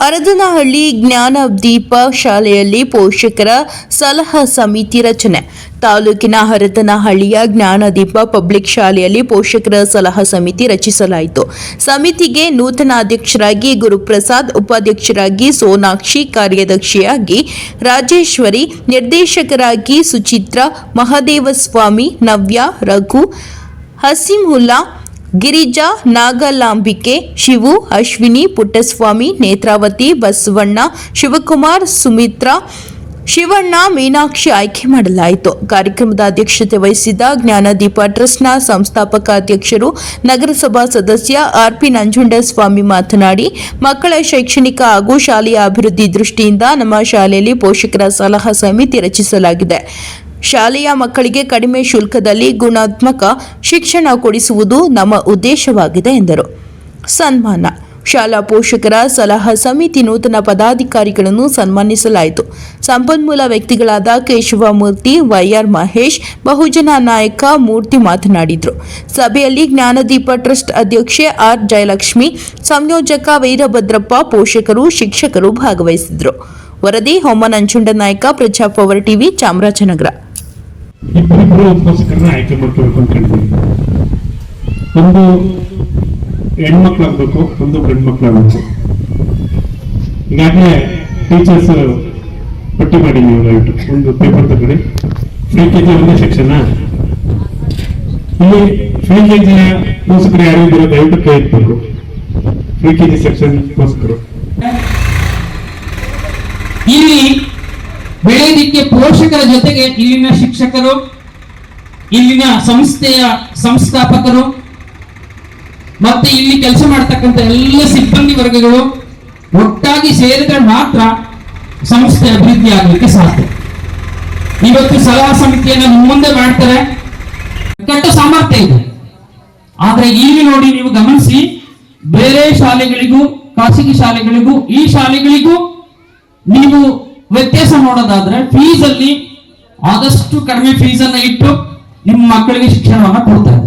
ಅರದನಹಳ್ಳಿ ಜ್ಞಾನದೀಪ ಶಾಲೆಯಲ್ಲಿ ಪೋಷಕರ ಸಲಹಾ ಸಮಿತಿ ರಚನೆ. ತಾಲೂಕಿನ ಹರದನಹಳ್ಳಿಯ ಜ್ಞಾನದೀಪ ಪಬ್ಲಿಕ್ ಶಾಲೆಯಲ್ಲಿ ಪೋಷಕರ ಸಲಹಾ ಸಮಿತಿ ರಚಿಸಲಾಯಿತು. ಸಮಿತಿಗೆ ನೂತನ ಅಧ್ಯಕ್ಷರಾಗಿ ಗುರುಪ್ರಸಾದ್, ಉಪಾಧ್ಯಕ್ಷರಾಗಿ ಸೋನಾಕ್ಷಿ ಕಾರ್ಯದರ್ಶಿಯಾಗಿ ರಾಜೇಶ್ವರಿ, ನಿರ್ದೇಶಕರಾಗಿ ಸುಚಿತ್ರ, ಮಹದೇವಸ್ವಾಮಿ, ನವ್ಯ, ರಘು, ಹಸೀಮುಲ್ಲಾ ಗಿರಿಜಾ ನಾಗಲಾಂಬಿಕೆ, ಶಿವು, ಅಶ್ವಿನಿ, ಪುಟ್ಟಸ್ವಾಮಿ, ನೇತ್ರಾವತಿ, ಬಸವಣ್ಣ, ಶಿವಕುಮಾರ್, ಸುಮಿತ್ರಾ, ಶಿವಣ್ಣ ಮೀನಾಕ್ಷಿ ಆಯ್ಕೆ ಮಾಡಲಾಯಿತು. ಕಾರ್ಯಕ್ರಮದ ಅಧ್ಯಕ್ಷತೆ ವಹಿಸಿದ ಜ್ಞಾನದೀಪ ಟ್ರಸ್ಟ್ನ ಸಂಸ್ಥಾಪಕ ಅಧ್ಯಕ್ಷರು, ನಗರಸಭಾ ಸದಸ್ಯ ಆರ್ಪಿ ನಂಜುಂಡಸ್ವಾಮಿ ಮಾತನಾಡಿ, ಮಕ್ಕಳ ಶೈಕ್ಷಣಿಕ ಹಾಗೂ ಶಾಲೆಯ ಅಭಿವೃದ್ಧಿ ದೃಷ್ಟಿಯಿಂದ ನಮ್ಮ ಶಾಲೆಯಲ್ಲಿ ಪೋಷಕರ ಸಲಹಾ ಸಮಿತಿ ರಚಿಸಲಾಗಿದೆ. ಶಾಲೆಯ ಮಕ್ಕಳಿಗೆ ಕಡಿಮೆ ಶುಲ್ಕದಲ್ಲಿ ಗುಣಾತ್ಮಕ ಶಿಕ್ಷಣ ಕೊಡಿಸುವುದು ನಮ್ಮ ಉದ್ದೇಶವಾಗಿದೆ ಎಂದರು. ಸನ್ಮಾನ. ಶಾಲಾ ಪೋಷಕರ ಸಲಹಾ ಸಮಿತಿ ನೂತನ ಪದಾಧಿಕಾರಿಗಳನ್ನು ಸನ್ಮಾನಿಸಲಾಯಿತು. ಸಂಪನ್ಮೂಲ ವ್ಯಕ್ತಿಗಳಾದ ಕೇಶವಮೂರ್ತಿ, ವೈಆರ್ ಮಹೇಶ್, ಬಹುಜನ ನಾಯಕ ಮೂರ್ತಿ ಮಾತನಾಡಿದರು. ಸಭೆಯಲ್ಲಿ ಜ್ಞಾನದೀಪ ಟ್ರಸ್ಟ್ ಅಧ್ಯಕ್ಷೆ ಆರ್. ಜಯಲಕ್ಷ್ಮಿ, ಸಂಯೋಜಕ ವೀರಭದ್ರಪ್ಪ ಪೋಷಕರು, ಶಿಕ್ಷಕರು ಭಾಗವಹಿಸಿದರು. ವರದಿ, ಹೊಮ್ಮನಂಚುಂಡ ನಾಯಕ ಪ್ರಜಾ ಪವರ್ ಟಿವಿ ಚಾಮರಾಜನಗರ. ಇಬ್ಬರಿಬ್ಬರು ಪೋಷಕರನ್ನ ಆಯ್ಕೆ ಮಾಡ್ಕೋಬೇಕು ಅನ್ಕೊಂಡಿದ್ದೀನಿ ಒಂದು ಹೆಣ್ಮಕ್ಳಾಗ್ಬೇಕು, ಒಂದು ಗಂಡು ಮಕ್ಳಾಗ್ಬೇಕು ಈಗಾಗಲೇ ಟೀಚರ್ಸ್ ಪಟ್ಟಿ ಮಾಡಿ ನೀವು ದಯವಿಟ್ಟು ಒಂದು ಪೇಪರ್ ತಗೊಳ್ಳಿ ಫ್ರೀ ಕೆ ಜಿ ಒಂದೇ ಸೆಕ್ಷನ್ ಇಲ್ಲಿ ಫ್ರೀ ಕೆ ಜಿಯ ಪೋಷಕರು ಯಾರು ಇದ್ದೀರೋ ದಯವಿಟ್ಟು ಕೈ ಇಟ್ಬೇಕು ಫ್ರೀ ಕೆ ಜಿ ಸೆಕ್ಷನ್ ಪೋಷಕರು. ಇಲ್ಲಿ ಬೆಳೆಯಲಿಕ್ಕೆ ಪೋಷಕರ ಜೊತೆಗೆ ಇಲ್ಲಿನ ಶಿಕ್ಷಕರು, ಇಲ್ಲಿನ ಸಂಸ್ಥೆಯ ಸಂಸ್ಥಾಪಕರು, ಮತ್ತೆ ಇಲ್ಲಿ ಕೆಲಸ ಮಾಡ್ತಕ್ಕಂಥ ಎಲ್ಲ ಸಿಬ್ಬಂದಿ ವರ್ಗಗಳು ಒಟ್ಟಾಗಿ ಸೇರಿದ್ರೆ ಮಾತ್ರ ಸಂಸ್ಥೆ ಅಭಿವೃದ್ಧಿ ಆಗಲಿಕ್ಕೆ ಸಾಧ್ಯ. ಇವತ್ತು ಸಲಹಾ ಸಮಿತಿಯನ್ನ ಮುಂದೆ ಮಾಡ್ತಾರೆ. ಕೆಟ್ಟ ಸಾಮರ್ಥ್ಯ ಇದೆ. ಆದ್ರೆ ಈಗ ನೋಡಿ ನೀವು ಗಮನಿಸಿ, ಬೇರೆ ಶಾಲೆಗಳಿಗೂ, ಖಾಸಗಿ ಶಾಲೆಗಳಿಗೂ, ಈ ಶಾಲೆಗಳಿಗೂ ನೀವು ವ್ಯತ್ಯಾಸ ನೋಡೋದಾದ್ರೆ ಫೀಸ್ ಅಲ್ಲಿ ಆದಷ್ಟು ಕಡಿಮೆ ಫೀಸ್ ಅನ್ನ ಇಟ್ಟು ನಿಮ್ಮ ಮಕ್ಕಳಿಗೆ ಶಿಕ್ಷಣವನ್ನ ಕೊಡ್ತಾರೆ